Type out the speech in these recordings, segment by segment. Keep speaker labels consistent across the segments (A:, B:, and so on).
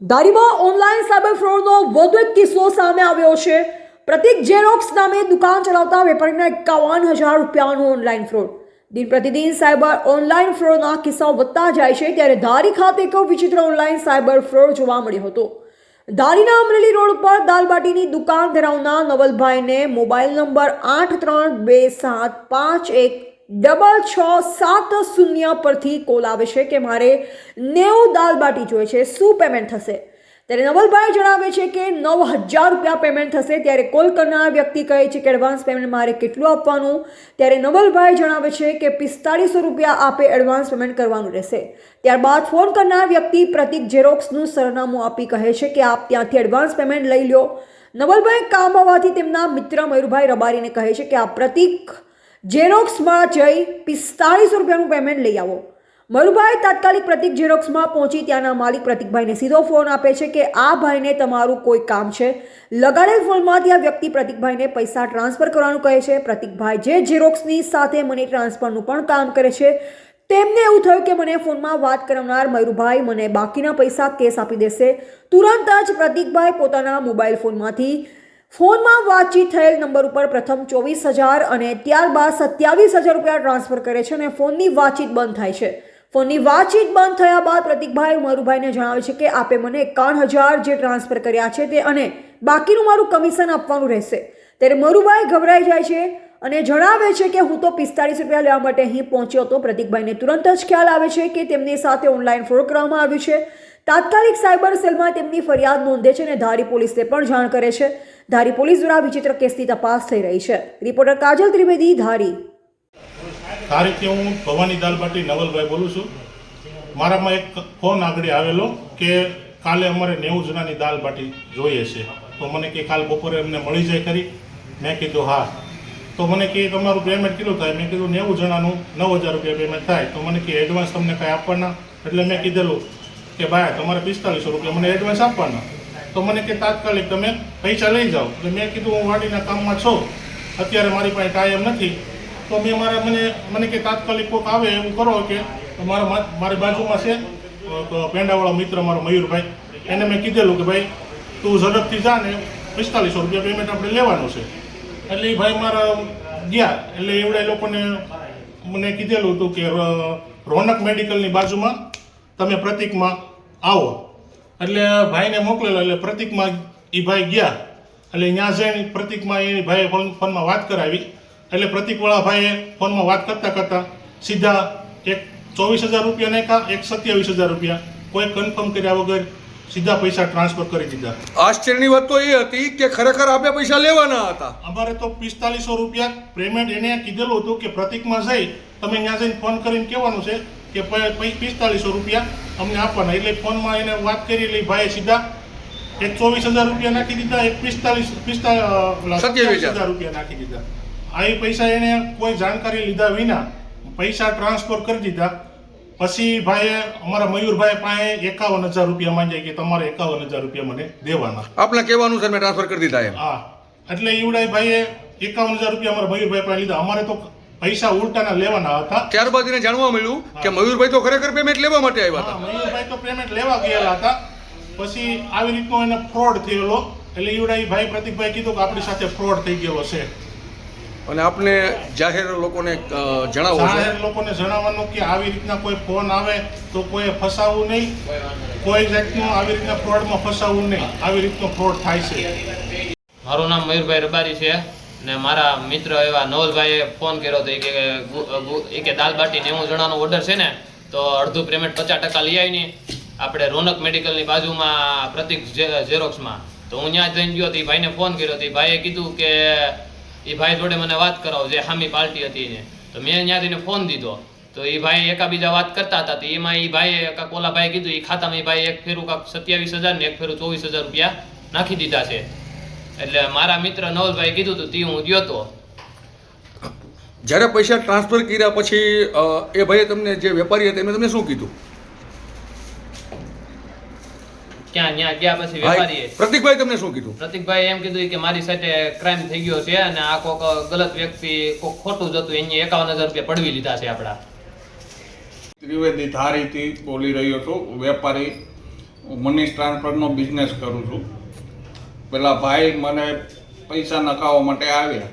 A: ધારીમાં online cyber ફ્રોડનો વધુ એક કિસ્સો સામે આવ્યો છે. પ્રતિક જેરોક્સ નામે દુકાન ચલાવતા વેપારીના એકાવન હજાર રૂપિયાનું ઓનલાઈન ફ્રોડ દિન પ્રતિદિન સાયબર ઓનલાઈન ફ્રોડના કિસ્સાઓ વધતા જાય છે ત્યારે ધારી ખાતે એક વિચિત્ર ઓનલાઈન સાયબર ફ્રોડ જોવા મળ્યો હતો. ધારીના અમરેલી રોડ ઉપર દાલબાટીની દુકાન ધરાવનાર નવલભાઈને મોબાઈલ નંબર આઠ ત્રણ બે સાત પાંચ એક ડબલ છ સાત શૂન્ય પરથી કોલ આવે છે કે મારે નેવું દાલબાટી જોઈએ છે. શું પેમેન્ટ થશે? ત્યારે નવલભાઈ જણાવે છે કે નવ હજાર રૂપિયા પેમેન્ટ થશે. ત્યારે કોલ કરનાર વ્યક્તિ કહે છે કે એડવાન્સ પેમેન્ટ મારે કેટલું આપવાનું? ત્યારે નવલભાઈ જણાવે છે કે પિસ્તાળીસો રૂપિયા આપે એડવાન્સ પેમેન્ટ કરવાનું રહેશે. ત્યારબાદ ફોન કરનાર વ્યક્તિ પ્રતિક ઝેરોક્સનું સરનામું આપી કહે છે કે આપ ત્યાંથી એડવાન્સ પેમેન્ટ લઈ લો. નવલભાઈ કામ હોવાથી તેમના મિત્ર મયુરભાઈ રબારીને કહે છે કે આ પ્રતિક ઝેરોક્સમાં જઈ પિસ્તાળીસો રૂપિયાનું પેમેન્ટ લઈ આવો. મયુરભાઈ તાત્કાલિક પ્રતિક ઝેરોક્સમાં પહોંચી ત્યાંના માલિક પ્રતિકભાઈને સીધો ફોન આપે છે કે આ ભાઈને તમારું કોઈ કામ છે. લગાડેલ ફોનમાંથી આ વ્યક્તિ પ્રતિકભાઈને પૈસા ટ્રાન્સફર કરવાનું કહે છે. પ્રતિકભાઈ જે ઝેરોક્સની સાથે મની ટ્રાન્સફરનું પણ કામ કરે છે. તેમને એવું થયું કે મને ફોનમાં વાત કરનાર મયુરભાઈ મને બાકીના પૈસા કેસ આપી દેશે. તુરંત જ પ્રતિકભાઈ પોતાના મોબાઈલ ફોનમાંથી ફોનમાં વાતચીત થયેલ નંબર ઉપર પ્રથમ ચોવીસ હજાર અને ત્યારબાદ સત્યાવીસ હજાર રૂપિયા ટ્રાન્સફર કરે છે અને ફોનની વાતચીત બંધ થાય છે. ફોનની વાતચીત બંધ થયા બાદ પ્રતિકભાઈ મરુભાઈને જણાવે છે કે આપે મને એકાવન હજાર જે ટ્રાન્સફર કર્યા છે તે અને બાકીનું મારું કમિશન આપવાનું રહેશે. ત્યારે મરુભાઈ ગભરાઈ જાય છે અને જણાવે છે કે હું તો પિસ્તાળીસ રૂપિયા લેવા માટે અહીં પહોંચ્યો હતો. પ્રતિકભાઈને તુરંત જ ખ્યાલ આવે છે કે તેમની સાથે ઓનલાઈન ફ્રોડ કરવામાં આવ્યું છે. તાત્કાલિક સાયબર સેલમાં તેમની ફરિયાદ નોંધે છે અને ધારી પોલીસને પણ જાણ કરે છે. ધારી પોલીસ દ્વારા વિચિત્ર કેસની તપાસ થઈ રહી છે. રિપોર્ટર કાજલ ત્રિવેદી, ધારી.
B: આ હું ભવાની દાલબાટી નવલભાઈ બોલું છું. મારામાં એક ફોન આગળ આવેલો કે કાલે અમારે નેવું જણાની દાલબાટી જોઈએ છે. તો મને કે કાલ બપોરે અમને મળી જાય ખરી? મેં કીધું, હા. તો મને કે, તમારું પેમેન્ટ કેટલું થાય? મેં કીધું, નેવું જણાનું નવ હજાર રૂપિયા પેમેન્ટ થાય. તો મને કે એડવાન્સ તમને કાંઈ આપવાના? એટલે મેં કીધેલું કે, ભાઈ, તમારે પિસ્તાલીસો રૂપિયા મને એડવાન્સ આપવાના. તો મને કે તાત્કાલિક તમે પૈસા લઈ જાઓ. એટલે મેં કીધું, હું વાડીના કામમાં છું. અત્યારે મારી પાસે ટાઈમ નથી. તો મેં મારા મને મને કે તાત્કાલિક કોઈક આવે એવું કરો કે મારા મારી બાજુમાં છે પેંડાવાળો મિત્ર મારો મયુરભાઈ. એને મેં કીધેલું કે, ભાઈ, તું ઝડપથી જા ને પિસ્તાલીસો રૂપિયા પેમેન્ટ આપણે લેવાનું છે. એટલે એ ભાઈ મારા ગયા. એટલે એવડા લોકોને મને કીધેલું હતું કે રોનક મેડિકલની બાજુમાં તમે પ્રતિકમાં આવો. એટલે ભાઈને મોકલેલો એટલે પ્રતિકમાં એ ભાઈ ગયા. એટલે ત્યાં જઈને પ્રતિકમાં એ ભાઈએ ફોન ફોનમાં વાત કરાવી. એટલે પ્રતિકવાળા ભાઈએ ફોનમાં વાત કરતાં કરતાં સીધા એક ચોવીસ હજાર રૂપિયા નાખ્યા એક સત્યાવીસ હજાર રૂપિયા. કોઈ કન્ફર્મ કર્યા વગર સીધા પૈસા ટ્રાન્સફર કરી દીધા.
C: આશ્ચર્યની વાત તો એ હતી કે ખરેખર આપણે પૈસા લેવાના હતા.
B: અમારે તો પિસ્તાલીસો રૂપિયા પેમેન્ટ એને કીધેલું હતું કે પ્રતિકમાં જઈ તમે ત્યાં જઈને ફોન કરીને કહેવાનું છે કે પિસ્તાલીસો રૂપિયા અમને આપવાના. એટલે ફોનમાં એને વાત કરી એટલે ભાઈએ સીધા એક ચોવીસ હજાર રૂપિયા નાખી દીધા એક પિસ્તાલીસ
C: પિસ્તાલીસ હજાર.
B: રૂપિયા નાખી દીધા. આ પૈસા એને કોઈ જાણકારી લીધા વિના પૈસા ટ્રાન્સફર કરી દીધા. પછી ભાઈએ અમારા મયુરભાઈ પાસે એકાવન હજાર રૂપિયા માંગ્યા કે તમારે એકાવન હજાર રૂપિયા મને દેવાના.
C: આપણે કહેવાનું છે મેં ટ્રાન્સફર કરી દીધા એમ.
B: હા. એટલે ઈવડાઈ ભાઈએ એકાવન હજાર રૂપિયા અમારા મયુરભાઈ પાસે લીધા. અમારે તો પૈસા ઉલટાના લેવાના હતા.
C: ત્યારબાદ એને જાણવા મળ્યું કે મયુરભાઈ તો ખરેખર પેમેન્ટ લેવા માટે આવ્યા હતા.
B: મયુરભાઈ તો પેમેન્ટ લેવા ગયેલા હતા. પછી આવી રીતનો એને ફ્રોડ થયેલો. એટલે ઈવડાઈ ભાઈ પ્રતિકભાઈ કીધું કે આપણી સાથે ફ્રોડ થઈ ગયેલો છે.
C: અને આપને જાહેર લોકોને જણાવો
B: જાહેર લોકોને જણાવવાનું કે આવી રીતના કોઈ ફોન આવે તો કોઈ ફસાવવું નહીં. કોઈ જાતનું આવી રીતના ફ્રોડમાં ફસાવવું નહીં. આવી રીતનો ફ્રોડ થાય છે.
D: મારું નામ મયુરભાઈ રબારી છે. ને મારા મિત્ર એવા નવલભાઈએ ફોન કર્યો હતો એ કે દાલ બાટી નેવું જણાનો ઓર્ડર છે ને, તો અડધું પેમેન્ટ પચાસ ટકા લઈ આવીને આપણે રોનક મેડિકલની બાજુમાં પ્રતિક ઝેરોક્સમાં તો હું ત્યાં જઈને ગયો તો એ ભાઈને ફોન કર્યો હતો ભાઈએ કીધું કે, એ ભાઈ જોડે મને વાત કરાવો, જે હામી પાર્ટી હતી એને. તો મેં ત્યાંથી ફોન દીધો. તો એ ભાઈ એકાબીજા વાત કરતા હતા એમાં એ ભાઈએ કાંક ઓલા ભાઈ કીધું એ ખાતામાં એ ભાઈ એક ફેરું કાંક સત્યાવીસ હજાર ને એક ફેરું ચોવીસ હજાર રૂપિયા નાખી દીધા છે. એટલે મારા મિત્ર નવલભાઈ કીધું હતું તે હું ગયો તો.
C: જ્યારે પૈસા ટ્રાન્સફર કર્યા પછી એ ભાઈએ તમને જે વેપારી હતા એમણે તમને શું કીધું?
D: ક્યાં ત્યાં ગયા પછી વેપારીએ?
C: પ્રતિકભાઈ તમને શું કીધું?
D: પ્રતિકભાઈ એમ કીધું કે મારી સાથે ક્રાઇમ થઈ ગયો છે અને આ કોક ગલત વ્યક્તિ કોક ખોટું જતું એની એકાવન હજાર રૂપિયા પડવી લીધા છે આપણા.
E: ત્રિવેદી ધારીથી બોલી રહ્યો છું વેપારી હું મની ટ્રાન્સફરનો બિઝનેસ કરું છું. પેલા ભાઈ મને પૈસા નખાવવા માટે આવ્યા.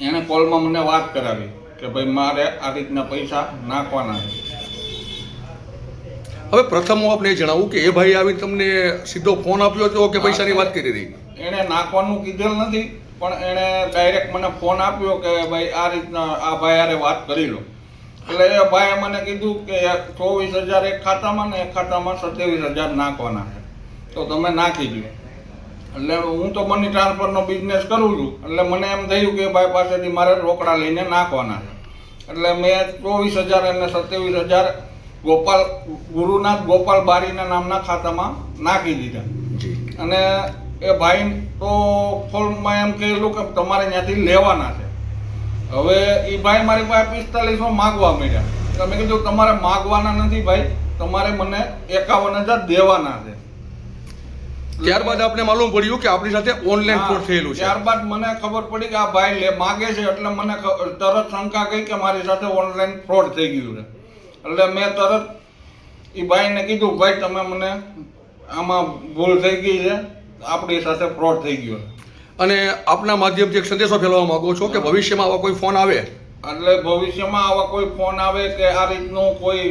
E: એણે કોલમાં મને વાત કરાવી કે ભાઈ મારે આ રીતના પૈસા નાખવાના છે.
C: હવે પ્રથમ હું આપણે જણાવું કે એ ભાઈ આવી તમને સીધો ફોન આપ્યો હતો કે પૈસાની વાત કરી હતી
E: એણે નાખવાનું કીધેલ નથી પણ એણે ડાયરેક્ટ મને ફોન આપ્યો કે ભાઈ આ રીતના આ ભાઈ આરે વાત કરી લો. એટલે એ ભાઈએ મને કીધું કે ચોવીસ હજાર એક ખાતામાં ને એક ખાતામાં સત્યાવીસ હજાર નાખવાના છે. તો તમે નાખી દો એટલે હું તો મની ટ્રાન્સફરનો બિઝનેસ કરું છું. એટલે મને એમ થયું કે ભાઈ પાસેથી મારે રોકડા લઈને નાખવાના છે. એટલે મેં ચોવીસ હજાર અને સત્યાવીસ હજાર ગોપાલ ગુરુનાથ ગોપાલ બારીના નામના ખાતામાં નાખી દીધા. અને એ ભાઈ તો ફોનમાં એમ કહેલું કે તમારે ત્યાંથી લેવાના છે. હવે એ ભાઈ મારી પાસે પિસ્તાલીસો માગવા માંડ્યા. તમે મેં કીધું તમારે માગવાના નથી ભાઈ. તમારે મને એકાવન હજાર દેવાના છે.
C: ત્યારબાદ આપણે માલુમ પડ્યું કે આપણી સાથે ઓનલાઈન ફ્રોડ થયેલું છે.
E: ત્યારબાદ મને ખબર પડી કે આ ભાઈ લે માગે છે એટલે મને તરત શંકા ગઈ કે મારી સાથે ઓનલાઈન ફ્રોડ થઈ ગયું છે. એટલે મેં તરત એ ભાઈને કીધું ભાઈ તમે મને આમાં ભૂલ થઈ ગઈ છે. આપણી સાથે ફ્રોડ થઈ ગયો
C: અને આપના માધ્યમથી એક સંદેશો ફેલાવવા માંગો છો કે ભવિષ્યમાં આવા કોઈ ફોન આવે?
E: એટલે ભવિષ્યમાં આવા કોઈ ફોન આવે કે આ રીતનું કોઈ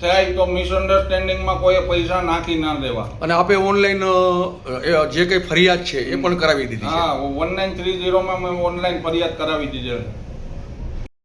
E: થાય તો મિસઅન્ડરસ્ટેન્ડિંગમાં કોઈ પૈસા નાખી ના દેવા.
C: અને આપે ઓનલાઈન જે કંઈ ફરિયાદ છે એ પણ કરાવી દીધી
E: હા વન નાઇન થ્રી ઝીરોમાં મેં ઓનલાઈન ફરિયાદ કરાવી દીધી